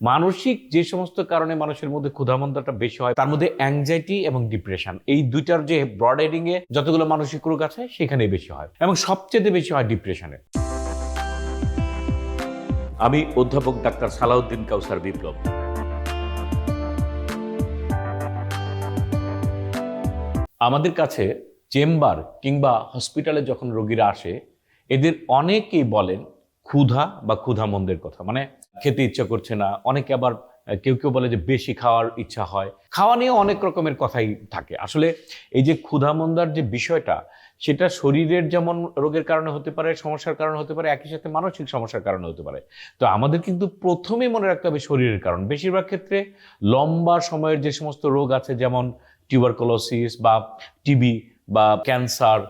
মানসিক যে সমস্ত কারণে মানুষের মধ্যে ক্ষুধামন্দটা বেশি হয়, তার মধ্যে অ্যাংজাইটি এবং ডিপ্রেশন এই দুইটার যে ব্রড হেডিং এ যতগুলো মানসিক রোগ আছে সেখানে বেশি হয় এবং সবচেয়ে বেশি হয় ডিপ্রেশনে আমি অধ্যাপক ডাক্তার সালাউদ্দিন কাউসার বিপ্লব। আমাদের কাছে চেম্বার কিংবা হসপিটালে যখন রোগীরা আসে, এদের অনেকেই বলেন ক্ষুধা বা ক্ষুধামন্দের কথা। মানে খেতে ইচ্ছা করছে না। অনেকে আবার কেউ কেউ বলে যে বেশি খাওয়ার ইচ্ছা হয়। খাওয়া নিয়ে অনেক রকমের কথাই থাকে। আসলে এই যে ক্ষুধামন্দার যে বিষয়টা, সেটা শরীরের যেমন রোগের কারণে হতে পারে, সমস্যার কারণে হতে পারে, একই সাথে মানসিক সমস্যার কারণে হতে পারে। তো আমাদের কিন্তু প্রথমেই মনে রাখতে হবে শরীরের কারণ। বেশিরভাগ ক্ষেত্রে লম্বা সময়ের যে সমস্ত রোগ আছে, যেমন টিউবারকুলোসিস বা টিবি বা ক্যান্সার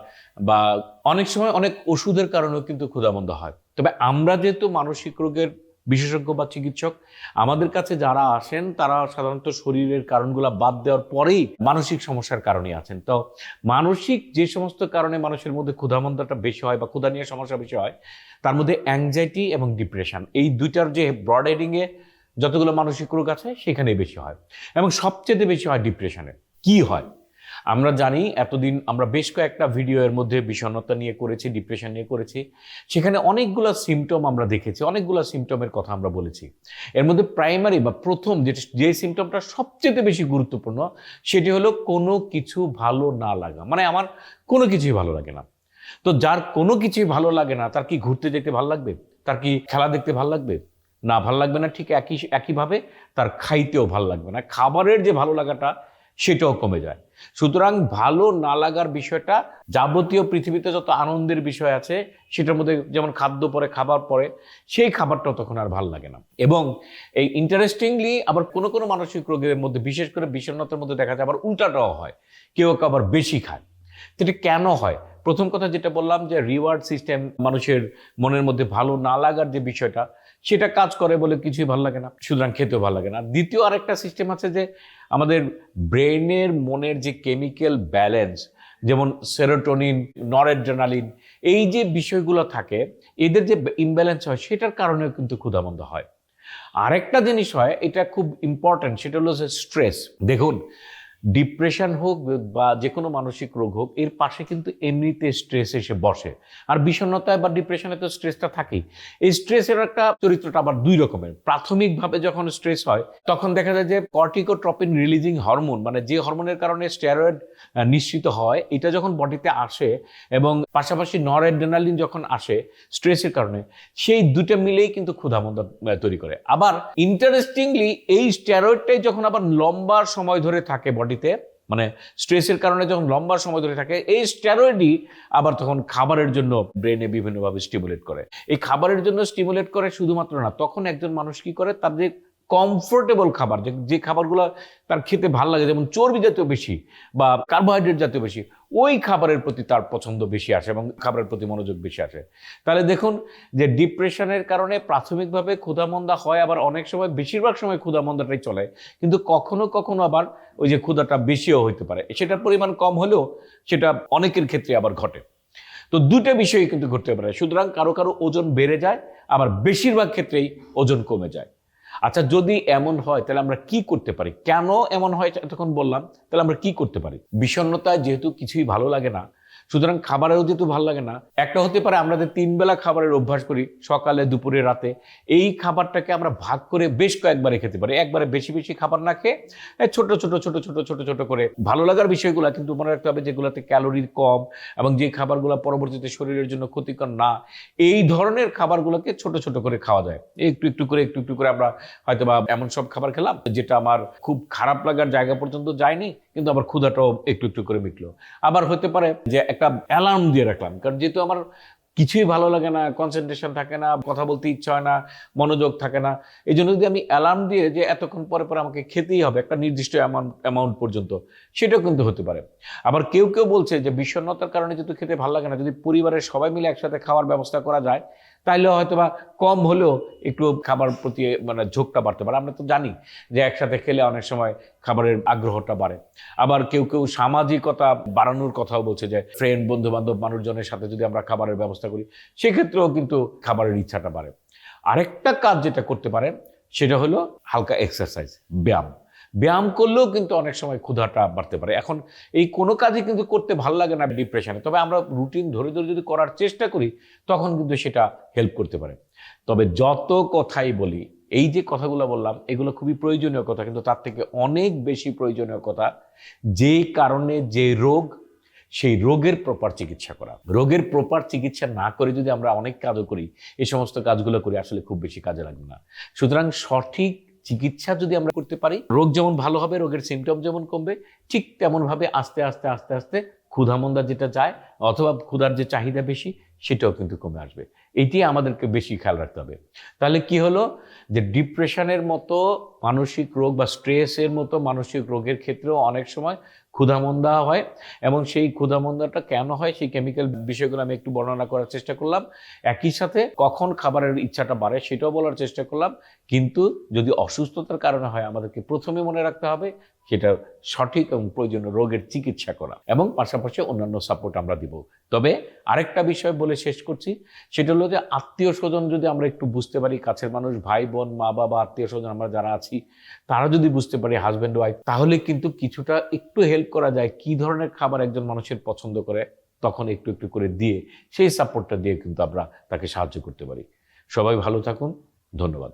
বা অনেক সময় অনেক ওষুধের কারণেও কিন্তু ক্ষুধামন্দ হয়। তবে আমরা যেহেতু মানসিক রোগের বিশেষজ্ঞ বা চিকিৎসক, আমাদের কাছে যারা আসেন, তারা সাধারণত শরীরের কারণগুলো বাদ দেওয়ার পরেই মানসিক সমস্যার কারণে আছেন। তো মানসিক যে সমস্ত কারণে মানুষের মধ্যে ক্ষুধামন্দটা বেশি হয় বা ক্ষুধা নিয়ে সমস্যা বেশি হয়, তার মধ্যে অ্যাংজাইটি এবং ডিপ্রেশন এই দুইটার যে ব্রড হেডিংয়ে যতগুলো মানসিক রোগ আছে, সেখানেই বেশি হয় এবং সবচেয়ে বেশি হয় ডিপ্রেশনে কি হয়? আমরা জানি এতদিন আমরা বেশ কয়েকটা ভিডিও এর মধ্যে বিষণ্ণতা নিয়ে করেছি ডিপ্রেশন নিয়ে করেছি। সেখানে অনেকগুলো সিমটম আমরা দেখেছি, অনেকগুলো সিমটমের কথা আমরা বলেছি। এর মধ্যে প্রাইমারি বা প্রথম যে যে সিমটমটা সবচেয়ে বেশি গুরুত্বপূর্ণ, সেটি হলো কোনো কিছু ভালো না লাগা। মানে আমার কোনো কিছুই ভালো লাগে না। তো যার কোনো কিছুই ভালো লাগে না, তার কি ঘুরতে যেতে ভালো লাগবে? তার কি খেলা দেখতে ভালো লাগবে? না ভালো লাগবে না ঠিক একই, একইভাবে তার খাইতেও ভালো লাগবে না। খাবারের যে ভালো লাগাটা সেটাও কমে যায়। সুতরাং ভালো না লাগার বিষয়টা যাবতীয় পৃথিবীতে যত আনন্দের বিষয় আছে, সেটার মধ্যে যেমন খাদ্য পরে, খাবার পরে, সেই খাবারটাও তখন আর ভালো লাগে না। এবং এই ইন্টারেস্টিংলি আবার কোনো কোনো মানসিক রোগের মধ্যে, বিশেষ করে বিষণ্ণতার মধ্যে দেখা যায়, আবার উল্টাটাও হয়। কেউ কেউ আবার বেশি খায়। তো এটা কেন হয়? প্রথম কথা যেটা বললাম যে রিওয়ার্ড সিস্টেম মানুষের মনের মধ্যে ভালো না লাগার যে বিষয়টা, সেটা কাজ করে বলে কিছুই ভালো লাগে না, সুতরাং খেতেও ভালো লাগে না। দ্বিতীয় আরেকটা সিস্টেম আছে যে আমাদের ব্রেনের মনের যে কেমিক্যাল ব্যালেন্স যেমন সেরোটোনিন নরেড্রেনালিন এই যে বিষয়গুলো থাকে, এদের যে ইমব্যালেন্স হয়, সেটার কারণেও কিন্তু ক্ষুধামন্দ হয়। আরেকটা জিনিস হয়, এটা খুব ইম্পর্ট্যান্ট সেটা হলো স্ট্রেস দেখুন ডিপ্রেশন হোক বা যে কোনো মানসিক রোগ হোক, এর পাশে কিন্তু এমনিতে স্ট্রেস এসে বসে। আর বিষণ্ণতায় বা ডিপ্রেশনে তো স্ট্রেসটা থাকেই। এই স্ট্রেসের একটা চরিত্রটা আবার দুই রকমের। প্রাথমিকভাবে যখন স্ট্রেস হয়, তখন দেখা যায় যে কর্টিকোট্রপিন রিলিজিং হরমোন মানে যে হরমোনের কারণে স্টেরয়েড নিশ্চিত হয়, এটা যখন বডিতে আসে এবং পাশাপাশি নরএড্রেনালিন যখন আসে স্ট্রেসের কারণে, সেই দুটো মিলেই কিন্তু ক্ষুধামন্দ তৈরি করে। আবার ইন্টারেস্টিংলি এই স্টেরয়েডটাই যখন আবার লম্বা সময় ধরে থাকে বডিতে মানে স্ট্রেসের কারণে যখন লম্বা সময় ধরে থাকে, এই স্টেরয়েডই আবার তখন খাবারের জন্য ব্রেনে বিভিন্নভাবে স্টিমুলেট করে। এই খাবারের জন্য স্টিমুলেট করে শুধুমাত্র না, তখন একজন মানুষ কি করে? তার যে কমফোর্টেবল খাবার, যে খাবারগুলো তার খেতে ভালো লাগে, যেমন চর্বি জাতীয় বেশি বা কার্বোহাইড্রেট জাতীয় বেশি, ওই খাবারের প্রতি তার পছন্দ বেশি আসে এবং খাবারের প্রতি মনোযোগ বেশি আসে। তাহলে দেখুন যে ডিপ্রেশনের কারণে প্রাথমিকভাবে ক্ষুধামন্দা হয়, আবার অনেক সময় বেশিরভাগ সময় ক্ষুধামন্দাটাই চলে, কিন্তু কখনো কখনো আবার ওই যে ক্ষুধাটা বেশিও হইতে পারে। সেটার পরিমাণ কম হলেও সেটা অনেকের ক্ষেত্রে আবার ঘটে। তো দুটো বিষয়ই কিন্তু ঘটতে পারে। সুতরাং কারও কারও ওজন বেড়ে যায়, আবার বেশিরভাগ ক্ষেত্রেই ওজন কমে যায়। আচ্ছা যদি এমন হয়, তাহলে আমরা কি করতে পারি? কেন এমন হয় এতক্ষণ বললাম, তাহলে আমরা কি করতে পারি? বিষণ্ণতায় যেহেতু কিছুই ভালো লাগে না সুতরাং খাবারেও যেহেতু ভালো লাগে না। একটা হতে পারে আমরা যে তিন বেলা খাবারের অভ্যাস করি, সকালে, দুপুরে, রাতে, এই খাবারটাকে আমরা ভাগ করে বেশ কয়েকবারে খেতে পারি। একবারে বেশি বেশি খাবার না খেয়ে ছোট ছোট ছোট ছোট ছোট ছোট করে। ভালো লাগার বিষয়গুলো কিন্তু মনে রাখতে হবে যেগুলোতে ক্যালোরি কম এবং যে খাবারগুলো পরবর্তীতে শরীরের জন্য ক্ষতিকর না, এই ধরনের খাবারগুলোকে ছোট ছোট করে খাওয়া যায়। একটু একটু করে, একটু একটু করে আমরা হয়তো বা এমন সব খাবার খেলাম যেটা আমার খুব খারাপ লাগার জায়গা পর্যন্ত যায়নি, কিন্তু আবার ক্ষুধাটাও একটু একটু করে মিটলো। আবার হতে পারে যে একটা অ্যালার্ম দিয়ে রাখলাম। কারণ যেহেতু আমার কিছুই ভালো লাগে না কনসেন্ট্রেশন থাকে না, কথা বলতে ইচ্ছা হয় না, মনোযোগ থাকে না, এই জন্য যদি আমি অ্যালার্ম দিয়ে যে এতক্ষণ পরে পরে আমাকে খেতেই হবে, একটা নির্দিষ্ট অ্যামাউন্ট অ্যামাউন্ট পর্যন্ত, সেটাও কিন্তু হতে পারে। আবার কেউ কেউ বলছে যে বিষণ্ণতার কারণে যেহেতু খেতে ভালো লাগে না, যদি পরিবারের সবাই মিলে একসাথে খাওয়ার ব্যবস্থা করা যায় তাহলে হয়তো বা কম হলেও একটু খাবার প্রতি মানে ঝোঁকটা বাড়তে পারে। আমরা তো জানি যে একসাথে খেলে অনেক সময় খাবারের আগ্রহটা বাড়ে। আবার কেউ কেউ সামাজিকতা বাড়ানোর কথাও বলছে যে ফ্রেন্ড বন্ধু বান্ধব মানুষজনের সাথে যদি আমরা খাবারের ব্যবস্থা করি, সেক্ষেত্রেও কিন্তু খাবারের ইচ্ছাটা বাড়ে। আরেকটা কাজ যেটা করতে পারেন সেটা হলো হালকা এক্সারসাইজ ব্যায়াম। ব্যায়াম করলেও কিন্তু অনেক সময় ক্ষুধাটা বাড়তে পারে। এখন এই কোনো কাজই কিন্তু করতে ভালো লাগে না ডিপ্রেশনে তবে আমরা রুটিন ধরে ধরে যদি করার চেষ্টা করি, তখন কিন্তু সেটা হেল্প করতে পারে। তবে যত কথাই বলি, এই যে কথাগুলো বললাম, এগুলো খুবই প্রয়োজনীয় কথা, কিন্তু তার থেকে অনেক বেশি প্রয়োজনীয় কথা, যে কারণে যে রোগ, সেই রোগের প্রপার চিকিৎসা করা। রোগের প্রপার চিকিৎসা না করে যদি আমরা অনেক কাজও করি এই সমস্ত কাজগুলো করি, আসলে খুব বেশি কাজে লাগবে না। সুতরাং সঠিক চিকিৎসা যদি আমরা করতে পারি, রোগ যেমন ভালো হবে, রোগের সিমটম যেমন কমবে, ঠিক তেমনভাবে আস্তে আস্তে আস্তে আস্তে ক্ষুধামন্দা যেটা যায়, অথবা ক্ষুধার যে চাহিদা বেশি সেটাও কিন্তু কমে আসবে। এটি আমাদেরকে বেশি খেয়াল রাখতে হবে। তাহলে কি হলো? যে ডিপ্রেশনের মতো মানসিক রোগ বা স্ট্রেসের মতো মানসিক রোগের ক্ষেত্রেও অনেক সময় ক্ষুধামন্দা হয় এবং সেই ক্ষুধামন্দাটা কেন হয়? সেই কেমিক্যাল বিষয়গুলো আমি একটু বর্ণনা করার চেষ্টা করলাম। একই সাথে কখন খাবারের ইচ্ছাটা বাড়ে সেটাও বলার চেষ্টা করলাম। কিন্তু যদি অসুস্থতার কারণে হয়, আমাদেরকে প্রথমে মনে রাখতে হবে সেটা সঠিক এবং প্রয়োজনীয় রোগের চিকিৎসা করা এবং পাশাপাশি অন্যান্য সাপোর্ট আমরা দিব। তবে আরেকটা বিষয় বলে শেষ করছি, সেটা হলো যে আত্মীয় স্বজন যদি আমরা একটু বুঝতে পারি, কাছের মানুষ, ভাই, বোন, মা, বাবা, আত্মীয় স্বজন আমরা যারা আছি, তারা যদি বুঝতে পারি হাজব্যান্ড ওয়াইফ তাহলে কিন্তু কিছুটা একটু হেল্প করা যায় কি ধরনের খাবার একজন মানুষের পছন্দ করে, তখন একটু একটু করে দিয়ে সেই সাপোর্টটা দিয়ে কিন্তু আমরা তাকে সাহায্য করতে পারি। সবাই ভালো থাকুন, ধন্যবাদ।